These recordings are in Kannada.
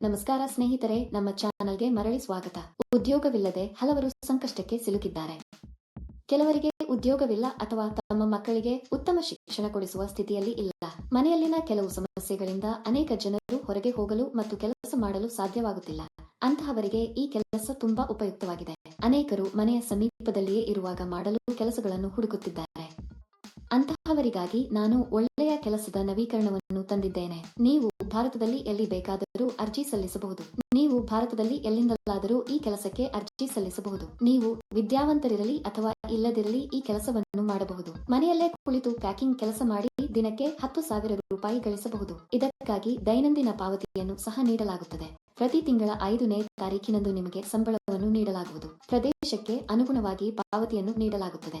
ನಮಸ್ಕಾರ ಸ್ನೇಹಿತರೆ, ನಮ್ಮ ಚಾನಲ್ಗೆ ಮರಳಿ ಸ್ವಾಗತ. ಉದ್ಯೋಗವಿಲ್ಲದೆ ಹಲವರು ಸಂಕಷ್ಟಕ್ಕೆ ಸಿಲುಕಿದ್ದಾರೆ. ಕೆಲವರಿಗೆ ಉದ್ಯೋಗವಿಲ್ಲ ಅಥವಾ ತಮ್ಮ ಮಕ್ಕಳಿಗೆ ಉತ್ತಮ ಶಿಕ್ಷಣ ಕೊಡಿಸುವ ಸ್ಥಿತಿಯಲ್ಲಿ ಇಲ್ಲ. ಮನೆಯಲ್ಲಿನ ಕೆಲವು ಸಮಸ್ಯೆಗಳಿಂದ ಅನೇಕ ಜನರು ಹೊರಗೆ ಹೋಗಲು ಮತ್ತು ಕೆಲಸ ಮಾಡಲು ಸಾಧ್ಯವಾಗುತ್ತಿಲ್ಲ. ಅಂತಹವರಿಗೆ ಈ ಕೆಲಸ ತುಂಬಾ ಉಪಯುಕ್ತವಾಗಿದೆ. ಅನೇಕರು ಮನೆಯ ಸಮೀಪದಲ್ಲಿಯೇ ಇರುವಾಗ ಮಾಡಲು ಕೆಲಸಗಳನ್ನು ಹುಡುಕುತ್ತಿದ್ದಾರೆ. ಅಂತಹವರಿಗಾಗಿ ನಾನು ಒಳ್ಳೆಯ ಕೆಲಸದ ನವೀಕರಣವನ್ನು ತಂದಿದ್ದೇನೆ. ನೀವು ಭಾರತದಲ್ಲಿ ಎಲ್ಲಿ ಬೇಕಾದರೂ ಅರ್ಜಿ ಸಲ್ಲಿಸಬಹುದು. ನೀವು ಭಾರತದಲ್ಲಿ ಎಲ್ಲಿಂದಲಾದರೂ ಈ ಕೆಲಸಕ್ಕೆ ಅರ್ಜಿ ಸಲ್ಲಿಸಬಹುದು. ನೀವು ವಿದ್ಯಾವಂತರಿರಲಿ ಅಥವಾ ಇಲ್ಲದಿರಲಿ ಈ ಕೆಲಸವನ್ನು ಮಾಡಬಹುದು. ಮನೆಯಲ್ಲೇ ಕುಳಿತು ಪ್ಯಾಕಿಂಗ್ ಕೆಲಸ ಮಾಡಿ ದಿನಕ್ಕೆ ಹತ್ತು ಸಾವಿರ ರೂಪಾಯಿ ಗಳಿಸಬಹುದು. ಇದಕ್ಕಾಗಿ ದೈನಂದಿನ ಪಾವತಿಯನ್ನು ಸಹ ನೀಡಲಾಗುತ್ತದೆ. ಪ್ರತಿ ತಿಂಗಳ ಐದನೇ ತಾರೀಕಿನಂದು ನಿಮಗೆ ಸಂಬಳವನ್ನು ನೀಡಲಾಗುವುದು. ಪ್ರದೇಶಕ್ಕೆ ಅನುಗುಣವಾಗಿ ಪಾವತಿಯನ್ನು ನೀಡಲಾಗುತ್ತದೆ.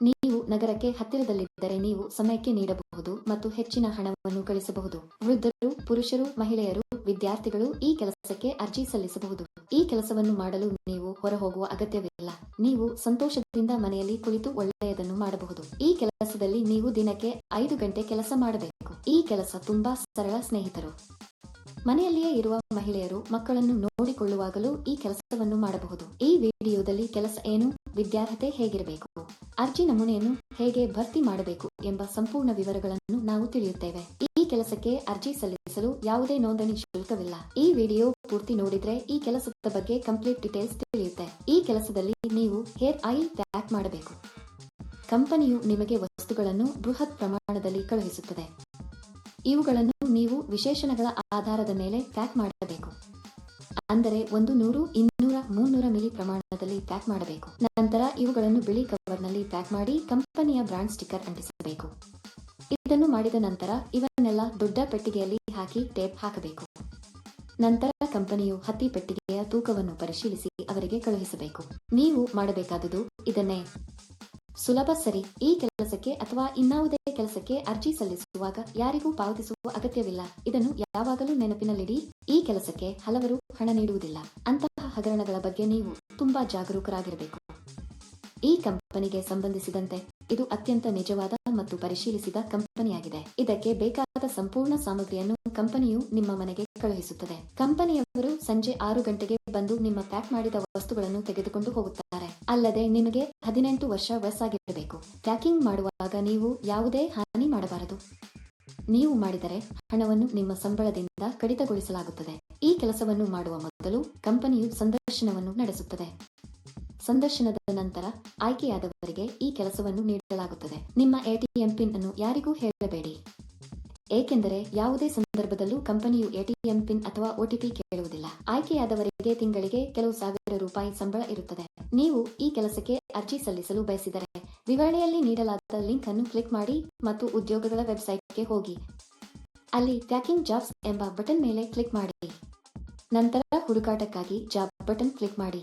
ನೀವು ನಗರಕ್ಕೆ ಹತ್ತಿರದಲ್ಲಿದ್ದರೆ ನೀವು ಸಮಯಕ್ಕೆ ನೀಡಬಹುದು ಮತ್ತು ಹೆಚ್ಚಿನ ಹಣವನ್ನು ಗಳಿಸಬಹುದು. ವೃದ್ಧರು, ಪುರುಷರು, ಮಹಿಳೆಯರು, ವಿದ್ಯಾರ್ಥಿಗಳು ಈ ಕೆಲಸಕ್ಕೆ ಅರ್ಜಿ ಸಲ್ಲಿಸಬಹುದು. ಈ ಕೆಲಸವನ್ನು ಮಾಡಲು ನೀವು ಹೊರಹೋಗುವ ಅಗತ್ಯವಿಲ್ಲ. ನೀವು ಸಂತೋಷದಿಂದ ಮನೆಯಲ್ಲಿ ಕುಳಿತು ಒಳ್ಳೆಯದನ್ನು ಮಾಡಬಹುದು. ಈ ಕೆಲಸದಲ್ಲಿ ನೀವು ದಿನಕ್ಕೆ ಐದು ಗಂಟೆ ಕೆಲಸ ಮಾಡಬೇಕು. ಈ ಕೆಲಸ ತುಂಬಾ ಸರಳ ಸ್ನೇಹಿತರು. ಮನೆಯಲ್ಲಿಯೇ ಇರುವ ಮಹಿಳೆಯರು ಮಕ್ಕಳನ್ನು ನೋಡಿಕೊಳ್ಳುವಾಗಲೂ ಈ ಕೆಲಸವನ್ನು ಮಾಡಬಹುದು. ಈ ವಿಡಿಯೋದಲ್ಲಿ ಕೆಲಸ ಏನು? ವಿದ್ಯಾರ್ಹತೆ ಹೇಗಿರಬೇಕು? ಅರ್ಜಿ ನಮೂನೆಯನ್ನು ಹೇಗೆ ಭರ್ತಿ ಮಾಡಬೇಕು ಎಂಬ ಸಂಪೂರ್ಣ ವಿವರಗಳನ್ನು ನಾವು ತಿಳಿಯುತ್ತೇವೆ. ಈ ಕೆಲಸಕ್ಕೆ ಅರ್ಜಿ ಸಲ್ಲಿಸಲು ಯಾವುದೇ ನೋಂದಣಿ ಶುಲ್ಕವಿಲ್ಲ. ಈ ವಿಡಿಯೋ ಪೂರ್ತಿ ನೋಡಿದ್ರೆ ಈ ಕೆಲಸದ ಬಗ್ಗೆ ಕಂಪ್ಲೀಟ್ ಡೀಟೇಲ್ಸ್ ತಿಳಿಯುತ್ತೆ. ಈ ಕೆಲಸದಲ್ಲಿ ನೀವು ಹೇರ್ ಆಯಿಲ್ ಪ್ಯಾಕ್ ಮಾಡಬೇಕು. ಕಂಪನಿಯು ನಿಮಗೆ ವಸ್ತುಗಳನ್ನು ಬೃಹತ್ ಪ್ರಮಾಣದಲ್ಲಿ ಕಳುಹಿಸುತ್ತದೆ. ಇವುಗಳನ್ನು ನೀವು ವಿಶೇಷಣಗಳ ಆಧಾರದ ಮೇಲೆ ಪ್ಯಾಕ್ ಮಾಡಬೇಕು. ಅಂದರೆ ಒಂದು ನೂರು, ಇನ್ನೂರ, ಮುನ್ನೂರ ಮಿಲಿ ಪ್ರಮಾಣದಲ್ಲಿ ಪ್ಯಾಕ್ ಮಾಡಬೇಕು. ನಂತರ ಇವುಗಳನ್ನು ಬಿಳಿ ಕವರ್ನಲ್ಲಿ ಪ್ಯಾಕ್ ಮಾಡಿ ಕಂಪನಿಯ ಬ್ರಾಂಡ್ ಸ್ಟಿಕ್ಕರ್ ಅಂಟಿಸಬೇಕು. ಇದನ್ನು ಮಾಡಿದ ನಂತರ ಇವನ್ನೆಲ್ಲ ದೊಡ್ಡ ಪೆಟ್ಟಿಗೆಯಲ್ಲಿ ಹಾಕಿ ಟೇಪ್ ಹಾಕಬೇಕು. ನಂತರ ಕಂಪನಿಯು ಹತ್ತಿ ಪೆಟ್ಟಿಗೆಯ ತೂಕವನ್ನು ಪರಿಶೀಲಿಸಿ ಅವರಿಗೆ ಕಳುಹಿಸಬೇಕು. ನೀವು ಮಾಡಬೇಕಾದುದು ಇದನ್ನೇ. ಸುಲಭ ಸರಿ. ಈ ಕೆಲಸಕ್ಕೆ ಅಥವಾ ಇನ್ನಾವುದೇ ಕೆಲಸಕ್ಕೆ ಅರ್ಜಿ ಸಲ್ಲಿಸುವಾಗ ಯಾರಿಗೂ ಪಾವತಿಸುವ ಅಗತ್ಯವಿಲ್ಲ. ಇದನ್ನು ಯಾವಾಗಲೂ ನೆನಪಿನಲ್ಲಿಡಿ. ಈ ಕೆಲಸಕ್ಕೆ ಹಲವರು ಹಣ ನೀಡುವುದಿಲ್ಲ. ಅಂತಹ ಹಗರಣಗಳ ಬಗ್ಗೆ ನೀವು ತುಂಬಾ ಜಾಗರೂಕರಾಗಿರಬೇಕು. ಈ ಕಂಪನಿಗೆ ಸಂಬಂಧಿಸಿದಂತೆ ಇದು ಅತ್ಯಂತ ನಿಜವಾದ ಮತ್ತು ಪರಿಶೀಲಿಸಿದ ಕಂಪನಿಯಾಗಿದೆ. ಇದಕ್ಕೆ ಬೇಕಾದ ಸಂಪೂರ್ಣ ಸಾಮಗ್ರಿಯನ್ನು ಕಂಪನಿಯು ನಿಮ್ಮ ಮನೆಗೆ ಕಳುಹಿಸುತ್ತದೆ. ಕಂಪನಿಯವರು ಸಂಜೆ ಆರು ಗಂಟೆಗೆ ಬಂದು ನಿಮ್ಮ ಪ್ಯಾಕ್ ಮಾಡಿದ ವಸ್ತುಗಳನ್ನು ತೆಗೆದುಕೊಂಡು ಹೋಗುತ್ತಾರೆ. ಅಲ್ಲದೆ ನಿಮಗೆ ಹದಿನೆಂಟು ವರ್ಷ ವಯಸ್ಸಾಗಿರಬೇಕು. ಪ್ಯಾಕಿಂಗ್ ಮಾಡುವಾಗ ನೀವು ಯಾವುದೇ ಹಾನಿ ಮಾಡಬಾರದು. ನೀವು ಮಾಡಿದರೆ ಹಣವನ್ನು ನಿಮ್ಮ ಸಂಬಳದಿಂದ ಕಡಿತಗೊಳಿಸಲಾಗುತ್ತದೆ. ಈ ಕೆಲಸವನ್ನು ಮಾಡುವ ಮೊದಲು ಕಂಪನಿಯು ಸಂದರ್ಶನವನ್ನು ನಡೆಸುತ್ತದೆ. ಸಂದರ್ಶನದ ನಂತರ ಆಯ್ಕೆಯಾದವರಿಗೆ ಈ ಕೆಲಸವನ್ನು ನೀಡಲಾಗುತ್ತದೆ. ನಿಮ್ಮ ಎಟಿಎಂ ಪಿನ್ ಅನ್ನು ಯಾರಿಗೂ ಹೇಳಬೇಡಿ. ಏಕೆಂದರೆ ಯಾವುದೇ ಸಂದರ್ಭದಲ್ಲೂ ಕಂಪನಿಯು ಎಟಿಎಂ ಪಿನ್ ಅಥವಾ ಒಟಿಪಿ ಕೇಳುವುದಿಲ್ಲ. ಆಯ್ಕೆಯಾದವರಿಗೆ ತಿಂಗಳಿಗೆ ಕೆಲವು ಸಾವಿರ ರೂಪಾಯಿ ಸಂಬಳ ಇರುತ್ತದೆ. ನೀವು ಈ ಕೆಲಸಕ್ಕೆ ಅರ್ಜಿ ಸಲ್ಲಿಸಲು ಬಯಸಿದರೆ ವಿವರಣೆಯಲ್ಲಿ ನೀಡಲಾದ ಲಿಂಕ್ ಅನ್ನು ಕ್ಲಿಕ್ ಮಾಡಿ ಮತ್ತು ಉದ್ಯೋಗಗಳ ವೆಬ್ಸೈಟ್ಗೆ ಹೋಗಿ. ಅಲ್ಲಿ ಪ್ಯಾಕಿಂಗ್ ಜಾಬ್ಸ್ ಎಂಬ ಬಟನ್ ಮೇಲೆ ಕ್ಲಿಕ್ ಮಾಡಿ. ನಂತರ ಹುಡುಕಾಟಕ್ಕಾಗಿ ಜಾಬ್ ಬಟನ್ ಕ್ಲಿಕ್ ಮಾಡಿ.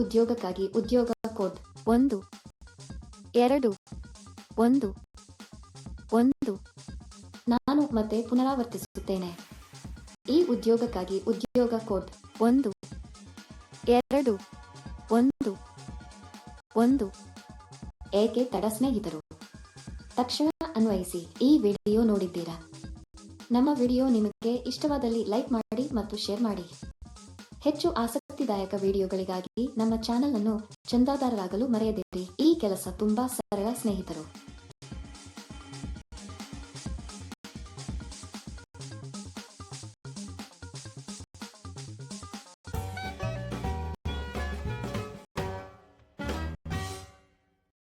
ಉದ್ಯೋಗಕ್ಕಾಗಿ ಉದ್ಯೋಗ ಕೋಡ್ ಒಂದು, ಎರಡು, ಒಂದು ಒಂದು. ನಾನು ಮತ್ತೆ ಪುನರಾವರ್ತಿಸುತ್ತೇನೆ. ಈ ಉದ್ಯೋಗಕ್ಕಾಗಿ ಉದ್ಯೋಗ ಕೋಡ್ ಒಂದು, ಎರಡು, ಒಂದು ಒಂದು. ಏಕೆ ತಡ ಸ್ನೇಹಿತರು? ತಕ್ಷಣ ಅನ್ವಯಿಸಿ ಈ ವಿಡಿಯೋ ನೋಡಿದ್ದೀರಾ? ನಮ್ಮ ವಿಡಿಯೋ ನಿಮಗೆ ಇಷ್ಟವಾದಲ್ಲಿ ಲೈಕ್ ಮಾಡಿ ಮತ್ತು ಶೇರ್ ಮಾಡಿ. ಹೆಚ್ಚು ಆಸಕ್ತಿದಾಯಕ ವಿಡಿಯೋಗಳಿಗಾಗಿ ನಮ್ಮ ಚಾನೆಲ್ ಅನ್ನು ಚಂದಾದಾರರಾಗಲು ಮರೆಯದಿರಿ. ಈ ಕೆಲಸ ತುಂಬಾ ಸರಳ ಸ್ನೇಹಿತರು.